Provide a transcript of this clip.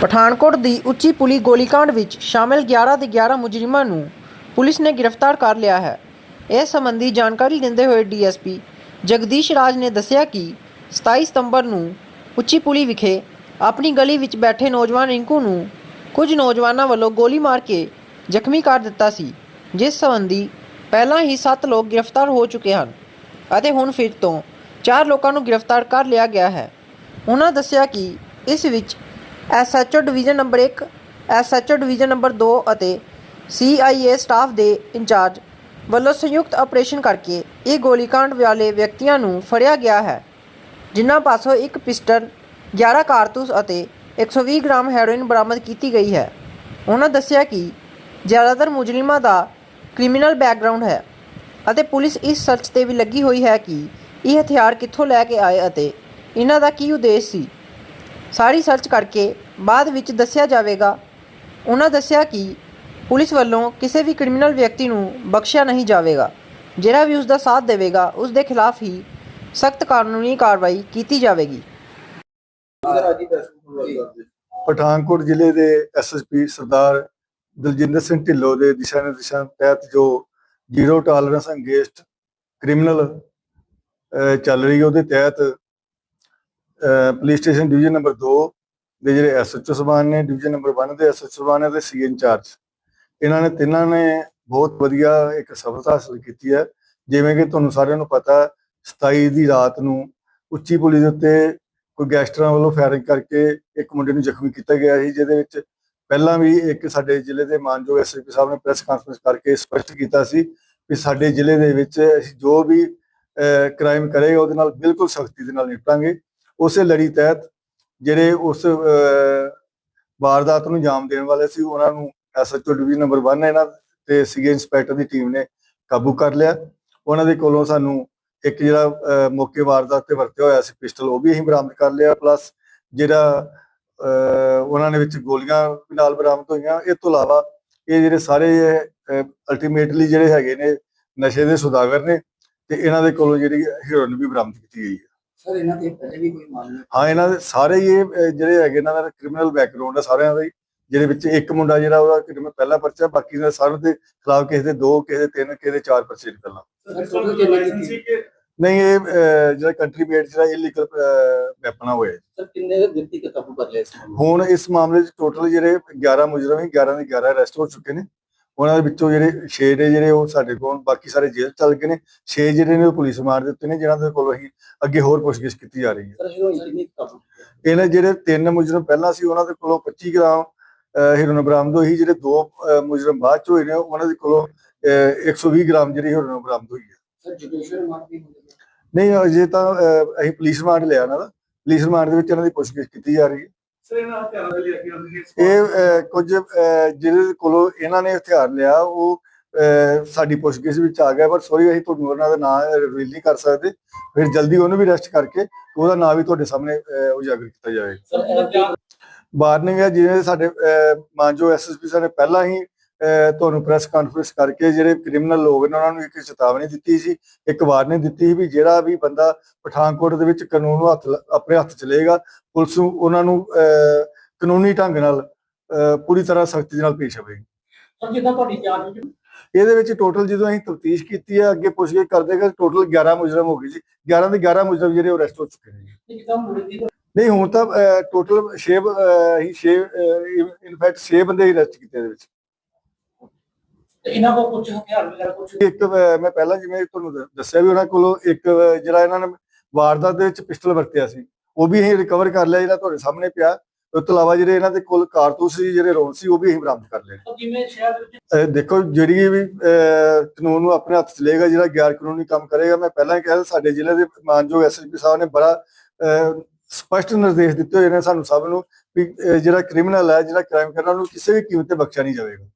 ਪਠਾਨਕੋਟ ਦੀ ਉੱਚੀ ਪੁਲੀ ਗੋਲੀकांड ਵਿੱਚ ਸ਼ਾਮਿਲ 11 ਦੇ 11 ਮੁਜਰਮਾਂ ਨੂੰ ਪੁਲਿਸ ਨੇ ਗ੍ਰਿਫਤਾਰ ਕਰ ਲਿਆ ਹੈ। ਇਸ ਸੰਬੰਧੀ ਜਾਣਕਾਰੀ ਦਿੰਦੇ ਹੋਏ ਡੀਐਸਪੀ ਜਗਦੀਸ਼ ਰਾਜ ਨੇ ਦੱਸਿਆ ਕਿ 27 ਸਤੰਬਰ ਨੂੰ ਉੱਚੀ ਪੁਲੀ ਵਿਖੇ ਆਪਣੀ ਗਲੀ ਵਿੱਚ ਬੈਠੇ ਨੌਜਵਾਨ ਰਿੰਕੂ ਨੂੰ ਕੁਝ ਨੌਜਵਾਨਾਂ ਵੱਲੋਂ ਗੋਲੀ ਮਾਰ ਕੇ ਜ਼ਖਮੀ ਕਰ ਦਿੱਤਾ ਸੀ, ਜਿਸ ਸੰਬੰਧੀ ਪਹਿਲਾਂ ਹੀ 7 ਲੋਕ ਗ੍ਰਿਫਤਾਰ ਹੋ ਚੁੱਕੇ ਹਨ ਅਤੇ ਹੁਣ ਫਿਰ ਤੋਂ 4 ਲੋਕਾਂ ਨੂੰ ਗ੍ਰਿਫਤਾਰ ਕਰ ਲਿਆ ਗਿਆ ਹੈ। ਉਹਨਾਂ ਦੱਸਿਆ ਕਿ ਇਸ ਵਿੱਚ SHO division number 1 SHO division number 2 ਅਤੇ ਸੀਆਈਏ ਸਟਾਫ ਦੇ ਇੰਚਾਰਜ ਵੱਲੋਂ ਸੰਯੁਕਤ ਆਪਰੇਸ਼ਨ ਕਰਕੇ ਇਹ ਗੋਲੀकांड ਵਾਲੇ ਵਿਅਕਤੀਆਂ ਨੂੰ ਫੜਿਆ ਗਿਆ ਹੈ, ਜਿਨ੍ਹਾਂ ਪਾਸੋਂ ਇੱਕ ਪਿਸਟਲ 11 ਕਾਰਤੂਸ ਅਤੇ 120 ਗ੍ਰਾਮ ਹੈਰੋਇਨ ਬਰਾਮਦ ਕੀਤੀ ਗਈ ਹੈ। ਉਹਨਾਂ ਦੱਸਿਆ ਕਿ ਜ਼ਿਆਦਾਤਰ ਮੁਜ਼ਰਿਮਾਂ ਦਾ ਕ੍ਰਿਮੀਨਲ ਬੈਕਗ੍ਰਾਉਂਡ ਹੈ ਅਤੇ ਪੁਲਿਸ ਇਸ ਸਰਚ ਤੇ ਵੀ ਲੱਗੀ ਹੋਈ ਹੈ ਕਿ ਇਹ ਹਥਿਆਰ ਕਿੱਥੋਂ ਲੈ ਕੇ ਆਏ ਅਤੇ ਇਹਨਾਂ ਦਾ ਕੀ ਉਦੇਸ਼ ਸੀ। ਸਾਰੀ ਸਰਚ ਕਰਕੇ ਬਾਅਦ ਵਿੱਚ ਦੱਸਿਆ ਜਾਵੇਗਾ। ਉਹਨਾਂ ਦੱਸਿਆ ਕਿ ਪੁਲਿਸ ਵੱਲੋਂ ਕਿਸੇ ਵੀ ਕ੍ਰਿਮੀਨਲ ਵਿਅਕਤੀ ਨੂੰ ਬਖਸ਼ਿਆ ਨਹੀਂ ਜਾਵੇਗਾ। ਜਿਹੜਾ ਵੀ ਉਸ ਦਾ ਸਾਥ ਦੇਵੇਗਾ ਉਸ ਦੇ ਖਿਲਾਫ ਹੀ ਸਖਤ ਕਾਨੂੰਨੀ ਕਾਰਵਾਈ ਕੀਤੀ ਜਾਵੇਗੀ। ਪਠਾਨਕੋਟ ਜ਼ਿਲ੍ਹੇ ਦੇ ਐਸਐਸਪੀ ਸਰਦਾਰ ਦਲਜਿੰਦਰ ਸਿੰਘ ਢਿੱਲੋਂ ਦੇ ਦਿਸ਼ਾ ਨਿਰਦੇਸ਼ਾਂ ਤਹਿਤ ਜੋ ਜ਼ੀਰੋ ਟਾਲਰੈਂਸ ਅਗੇਂਸਟ ਕ੍ਰਿਮੀਨਲ ਚੱਲ ਰਹੀ ਉਹਦੇ ਤਹਿਤ ਪੁਲਿਸ ਸਟੇਸ਼ਨ ਡਿਵੀਜ਼ਨ ਨੰਬਰ 2 ਦੇ ਜਿਹੜੇ ਐਸਐਚਓ ਸਬਾਨ ਨੇ ਡਿਵੀਜ਼ਨ ਨੰਬਰ 1 ਦੇ ਐਸਐਚਓ ਸਬਾਨ ਹੈ ਤੇ ਸੀ ਇੰਚਾਰਜ ਇਹਨਾਂ ਨੇ ਤਿੰਨਾਂ ਨੇ ਬਹੁਤ ਵਧੀਆ ਇੱਕ ਸਫਲਤਾ ਹਾਸਲ ਕੀਤੀ ਹੈ। ਜਿਵੇਂ ਕਿ ਤੁਹਾਨੂੰ ਸਾਰਿਆਂ ਨੂੰ ਪਤਾ ਹੈ, 27 ਦੀ ਰਾਤ ਨੂੰ ਉੱਚੀ ਪੁਲੀ ਦੇ ਉੱਤੇ ਕੋਈ ਗੈਂਗਸਟਰਾਂ ਵੱਲੋਂ ਫਾਇਰਿੰਗ ਕਰਕੇ ਇੱਕ ਮੁੰਡੇ ਨੂੰ ਜ਼ਖਮੀ ਕੀਤਾ ਗਿਆ ਸੀ ਜਿਹਦੇ ਵਿੱਚ ਪਹਿਲਾਂ ਵੀ ਇੱਕ ਸਾਡੇ ਜ਼ਿਲ੍ਹੇ ਦੇ ਮਾਨਯੋਗ ਐਸਪੀ ਸਾਹਿਬ ਨੇ ਪ੍ਰੈਸ ਕਾਨਫਰੰਸ ਕਰਕੇ ਸਪਸ਼ਟ ਕੀਤਾ ਸੀ ਕਿ ਸਾਡੇ ਜ਼ਿਲ੍ਹੇ ਦੇ ਵਿੱਚ ਅਸੀਂ ਜੋ ਵੀ ਕ੍ਰਾਈਮ ਕਰੇਗਾ ਉਹਦੇ ਨਾਲ ਬਿਲਕੁਲ ਸਖਤੀ ਦੇ ਨਾਲ ਨਿਪਟਾਂਗੇ। ਉਸੇ ਲੜੀ ਤਹਿਤ ਜਿਹੜੇ ਉਸ ਵਾਰਦਾਤ ਨੂੰ ਜਾਮ ਦੇਣ ਵਾਲੇ ਸੀ, ਉਹਨਾਂ ਨੂੰ ਐਸਐਚਓ ਡਿਵੀਜ਼ਨ ਨੰਬਰ 1 ਇਹਨਾਂ ਤੇ ਸੀਗੇ ਇੰਸਪੈਕਟਰ ਦੀ ਟੀਮ ਨੇ ਕਾਬੂ ਕਰ ਲਿਆ। ਉਹਨਾਂ ਦੇ ਕੋਲੋਂ ਸਾਨੂੰ ਇੱਕ ਜਿਹੜਾ ਮੌਕੇ ਵਾਰਦਾਤ ਤੇ ਵਰਤਿਆ ਹੋਇਆ ਸੀ ਪਿਸਟਲ, ਉਹ ਵੀ ਅਸੀਂ ਬਰਾਮਦ ਕਰ ਲਿਆ। ਪਲੱਸ ਜਿਹੜਾ ਉਹਨਾਂ ਨੇ ਵਿੱਚ ਗੋਲੀਆਂ ਵੀ ਨਾਲ ਬਰਾਮਦ ਹੋਈਆਂ। ਇਹ ਤੋਂ ਇਲਾਵਾ ਇਹ ਜਿਹੜੇ ਸਾਰੇ ਅਲਟੀਮੇਟਲੀ ਜਿਹੜੇ ਹੈਗੇ ਨੇ ਨਸ਼ੇ ਦੇ ਸੁਦਾਗਰ ਨੇ ਤੇ ਇਹਨਾਂ ਦੇ ਕੋਲੋਂ ਜਿਹੜੀ ਹੀਰੋਇਨ ਵੀ ਬਰਾਮਦ ਕੀਤੀ ਗਈ ਹੈ। ਸਰ ਇਹਨਾਂ ਦੇ ਪਹਿਲੇ ਵੀ ਕੋਈ ਮਾਮਲੇ ਹਾਂ ਇਹਨਾਂ ਦੇ ਸਾਰੇ ਹੀ ਇਹ ਅਹ, ਜਿਹੜੇ ਹੈਗੇ ਇਹਨਾਂ ਦਾ ਕ੍ਰਿਮੀਨਲ ਬੈਕਗ੍ਰਾਉਂਡ ਹੈ ਸਾਰਿਆਂ ਦਾ ਹੀ ਜਿਹਦੇ ਵਿੱਚ ਇੱਕ ਮੁੰਡਾ ਜਿਹੜਾ ਉਹਦਾ criminal ਪਹਿਲਾ ਪਰਚਾ ਬਾਕੀ ਦੇ ਸਾਰਿਆਂ ਦੇ ਖਿਲਾਫ ਕਿਸੇ ਦੇ ਦੋ ਕਿਸੇ ਦੇ ਤਿੰਨ ਕਿਸੇ ਦੇ ਚਾਰ ਪਰਚੇ ਨੇ ਪਹਿਲਾਂ ਸਰ ਟੋਟਲ ਕਿੰਨੇ ਕੀਤੀ ਨਹੀਂ ਇਹ ਅਹ, ਜਿਹੜਾ ਕੰਟਰੀ ਮੇਡ ਜਿਹੜਾ ਇਲੀਗਲ ਵੈਪਨ ਹੋਇਆ ਸਰ ਕਿੰਨੇ ਵਿਅਕਤੀ ਕੇ ਕਾਬੂ ਕਰ ਲਿਆ ਇਸ ਮਾਮਲੇ ਹੁਣ ਇਸ ਮਾਮਲੇ 'ਚ ਟੋਟਲ ਜਿਹੜੇ 11 ਮੁਜਰਮ ਹੀ 11 ਦੇ 11 ਅਰੈਸਟ ਹੋ ਚੁੱਕੇ ਨੇ। ਉਹਨਾਂ ਦੇ ਵਿੱਚੋਂ ਜਿਹੜੇ 6 ਨੇ ਜਿਹੜੇ ਉਹ ਸਾਡੇ ਕੋਲ ਬਾਕੀ ਸਾਰੇ ਜੇਲ੍ਹ ਚੱਲ ਗਏ ਨੇ। 6 ਜਿਹੜੇ ਨੇ ਉਹ ਪੁਲਿਸ ਮਾਰ ਦਿੱਤੇ ਨੇ ਜਿਨ੍ਹਾਂ ਦੇ ਕੋਲ ਅਸੀਂ ਅੱਗੇ ਹੋਰ ਪੁੱਛਗਿੱਛ ਕੀਤੀ ਜਾ ਰਹੀ ਹੈ? ਇਹਨਾਂ ਜਿਹੜੇ ਤਿੰਨ ਮੁਜਰਮ ਪਹਿਲਾਂ ਸੀ ਉਹਨਾਂ ਦੇ ਕੋਲੋਂ 25 ਗ੍ਰਾਮ ਹੀਰੋਇਨ ਬਰਾਮਦ ਹੋਈ ਜਿਹੜੇ ਦੋ ਮੁਜਰਮ ਬਾਅਦ ਚ ਹੋਏ ਨੇ ਉਹਨਾਂ ਦੇ ਕੋਲੋਂ ਅਹ, 120 ਗ੍ਰਾਮ ਜਿਹੜੀ ਹੀਰੋਇਨ ਬਰਾਮਦ ਹੋਈ ਹੈ। ਮਾਰ ਨਹੀਂ ਅਜੇ ਤਾਂ ਅਹ, ਅਸੀਂ ਪੁਲਿਸ ਰਿਮਾਂਡ ਲਿਆ ਦਾ। ਪੁਲਿਸ ਰਿਮਾਂਡ ਦੇ ਵਿੱਚ ਇਹਨਾਂ ਦੀ ਪੁੱਛਗਿੱਛ ਕੀਤੀ ਜਾ ਰਹੀ ਹੈ। ਇਹ ਕੁਝ ਜਿਹਦੇ ਕੋਲੋਂ ਇਹਨਾਂ ਨੇ ਹਥਿਆਰ ਲਿਆ ਉਹ ਸਾਡੀ ਪੁੱਛਗਿੱਛ ਵਿੱਚ ਆ ਗਿਆ ਪਰ ਸੌਰੀ ਅਸੀਂ ਤੁਹਾਨੂੰ ਉਹਨਾਂ ਦਾ ਨਾਮ ਰਿਵੀਲ ਨਹੀਂ ਕਰ ਸਕਦੇ। ਫਿਰ ਜਲਦੀ ਉਹਨੂੰ ਵੀ ਅਰੈਸਟ ਕਰਕੇ ਉਹਦਾ ਨਾਮ ਵੀ ਤੁਹਾਡੇ ਸਾਹਮਣੇ ਉਜਾਗਰ ਕੀਤਾ ਦੇ ਵਾਰਨਿੰਗ ਹੈ ਜਿਵੇਂ ਸਾਡੇ ਮਾਨਯੋਗ ਐਸਐਸਪੀ ਸਾਹਿਬ ਨੇ ਪਹਿਲਾਂ ਹੀ ਤੁਹਾਨੂੰ ਪ੍ਰੈਸ ਕਾਨਫਰੰਸ ਕਰਕੇ ਜਿਹੜੇ ਕ੍ਰਿਮੀਨਲ ਲੋਕ ਨੇ ਉਹਨਾਂ ਨੂੰ ਇੱਕ ਚੇਤਾਵਨੀ ਦਿੱਤੀ ਸੀ ਇੱਕ ਵਾਰਨਿੰਗ ਦਿੱਤੀ ਸੀ ਵੀ ਜਿਹੜਾ ਵੀ ਬੰਦਾ ਪਠਾਨਕੋਟ ਦੇ ਵਿੱਚ ਕਾਨੂੰਨ ਨੂੰ ਹੱਥ ਆਪਣੇ ਹੱਥ ਚ ਲਏਗਾ ਪੁਲਿਸ ਨੂੰ ਉਹਨਾਂ ਨੂੰ ਕਾਨੂੰਨੀ ਢੰਗ ਨਾਲ ਪੂਰੀ ਤਰ੍ਹਾਂ ਸਖਤੀ ਦੇ ਨਾਲ ਪੇਸ਼ ਆਵੇਗੀ ਸਰ ਜਿੱਦਾਂ ਤੁਹਾਡੀ ਜਾਂਚ ਵਿੱਚ ਇਹਦੇ ਵਿੱਚ ਟੋਟਲ ਜਦੋਂ ਅਸੀਂ ਤਫਤੀਸ਼ ਕੀਤੀ ਹੈ ਅੱਗੇ ਪੁੱਛਗਿੱਛ ਕਰਦੇ ਗਏ ਟੋਟਲ 11 ਮੁਜਰਮ ਹੋ ਗਏ ਜੀ। 11 ਦੇ 11 ਮੁਜਰਮ ਜਿਹੜੇ ਅਰੈਸਟ ਹੋ ਚੁੱਕੇ ਨੇ ਨਹੀਂ ਹੁਣ ਤਾਂ ਟੋਟਲ 6 ਹੀ 6 ਇਨਫੈਕਟ 6 ਬੰਦੇ ਹੀ ਅਰੈਸਟ ਕੀਤੇ ਇਹਦੇ ਵਿੱਚ। ਤੇ ਇਹਨਾਂ ਕੋਲ ਕੁਝ ਹਥਿਆਰ ਵਗੈਰਾ ਕੁਝ ਇੱਕ ਅਹ, ਮੈਂ ਪਹਿਲਾਂ ਜਿਵੇਂ ਤੁਹਾਨੂੰ ਦ- ਦੱਸਿਆ ਵੀ ਉਹਨਾਂ ਕੋਲੋਂ ਇੱਕ ਅਹ, ਜਿਹੜਾ ਇਹਨਾਂ ਨੇ ਵਾਰਦਾਤ ਦੇ ਵਿੱਚ ਪਿਸਟਲ ਵਰਤਿਆ ਸੀ ਉਹ ਵੀ ਅਸੀਂ ਰਿਕਵਰ ਕਰ ਲਿਆ ਜਿਹੜਾ ਤੁਹਾਡੇ ਸਾਹਮਣੇ ਪਿਆ। ਉਸ ਤੋਂ ਇਲਾਵਾ ਜਿਹੜੇ ਇਹਨਾਂ ਦੇ ਕੋਲ ਕਾਰਤੂਸ ਸੀ ਜਿਹੜੇ ਰੌਂਡ ਸੀ ਉਹ ਵੀ ਅਸੀਂ ਬਰਾਮਦ ਕਰ ਲਏ। ਜਿਵੇਂ ਸ਼ਹਿਰ ਦੇ ਵਿੱਚ? ਅਹ, ਦੇਖੋ ਜਿਹੜੀ ਵੀ ਅਹ, ਕਾਨੂੰਨ ਨੂੰ ਆਪਣੇ ਹੱਥ 'ਚ ਲਏਗਾ ਜਿਹੜਾ ਗੈਰ ਕਾਨੂੰਨੀ ਕੰਮ ਕਰੇਗਾ ਮੈਂ ਪਹਿਲਾਂ ਹੀ ਕਿਹਾ ਸਾਡੇ ਜ਼ਿਲ੍ਹੇ ਦੇ ਮਾਨਯੋਗ ਐਸਐਸਪੀ ਸਾਹਿਬ ਨੇ ਬੜਾ ਅਹ, ਸਪਸ਼ਟ ਨਿਰਦੇਸ਼ ਦਿੱਤੇ ਹੋਏ ਨੇ ਸਾਨੂੰ ਸਭ ਨੂੰ ਵੀ ਅਹ, ਜਿਹੜਾ ਕ੍ਰਿਮੀਨਲ ਹੈ ਜਿਹੜਾ ਕ੍ਰਾਈਮ ਕਰਨਾ ਉਹਨੂੰ ਕਿਸੇ ਵੀ ਕੀਮਤ ਤੇ ਬਖਸ਼ਿਆ ਨਹੀਂ ਜਾਵੇਗਾ।